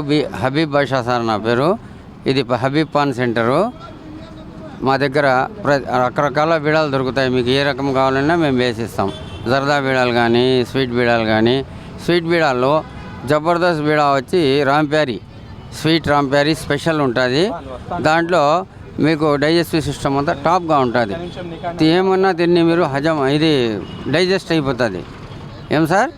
B Habib Basha sir నా పేరు. ఇది హబీబ్ పాన్ సెంటరు. మా దగ్గర ప్ర రకరకాల బీడాలు దొరుకుతాయి. మీకు ఏ రకం కావాలన్నా మేము వేసిస్తాం. జర్దా బీడాలు కానీ స్వీట్ బీడాలు కానీ స్వీట్ బీడాల్లో జబర్దస్త్ బీడా వచ్చి రాంప్యారీ. స్వీట్ రాంప్యారీ స్పెషల్ ఉంటుంది. దాంట్లో మీకు డైజెస్టివ్ సిస్టమ్ అంతా టాప్గా ఉంటుంది. ఏమన్నా తిని మీరు హజం ఇది డైజెస్ట్ అయిపోతుంది. ఏం సార్?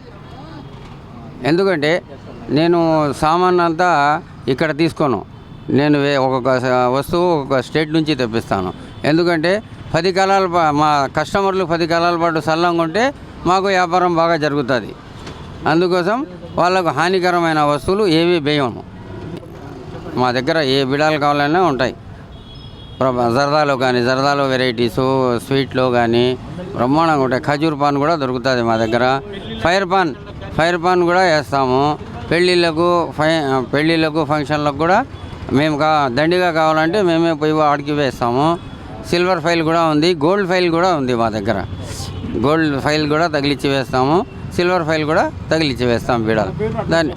ఎందుకంటే నేను సామాన్ అంతా ఇక్కడ తీసుకోను. నేను వే- ఒక్కొక్క వస్తువు ఒక్కొక్క స్టేట్ నుంచి తెప్పిస్తాను. ఎందుకంటే పది కాలాల పా- మా కస్టమర్లు పది కాలాల పాటు సల్లంగా ఉంటే మాకు వ్యాపారం బాగా జరుగుతుంది. అందుకోసం వాళ్ళకు హానికరమైన వస్తువులు ఏవి వేయము. మా దగ్గర ఏ బిడాలు కావాలన్నా ఉంటాయి. ప్ర- కానీ జరదాలో వెరైటీసు స్వీట్లో కానీ బ్రహ్మాండంగా ఉంటాయి. ఖజూర్ పాన్ కూడా దొరుకుతుంది మా దగ్గర. ఫైర్ పాన్ ఫైర్ పాన్ కూడా వేస్తాము. పెళ్ళిళ్ళకు ఫై పెళ్ళిళ్ళకు ఫంక్షన్లకు కూడా మేము కా దండిగా కావాలంటే మేమే పోయి ఆడికి వేస్తాము. సిల్వర్ ఫైల్ కూడా ఉంది గోల్డ్ ఫైల్ కూడా ఉంది మా దగ్గర. గోల్డ్ ఫైల్ కూడా తగిలిచ్చి వేస్తాము సిల్వర్ ఫైల్ కూడా తగిలిచ్చి వేస్తాం బీడాలు. దాన్ని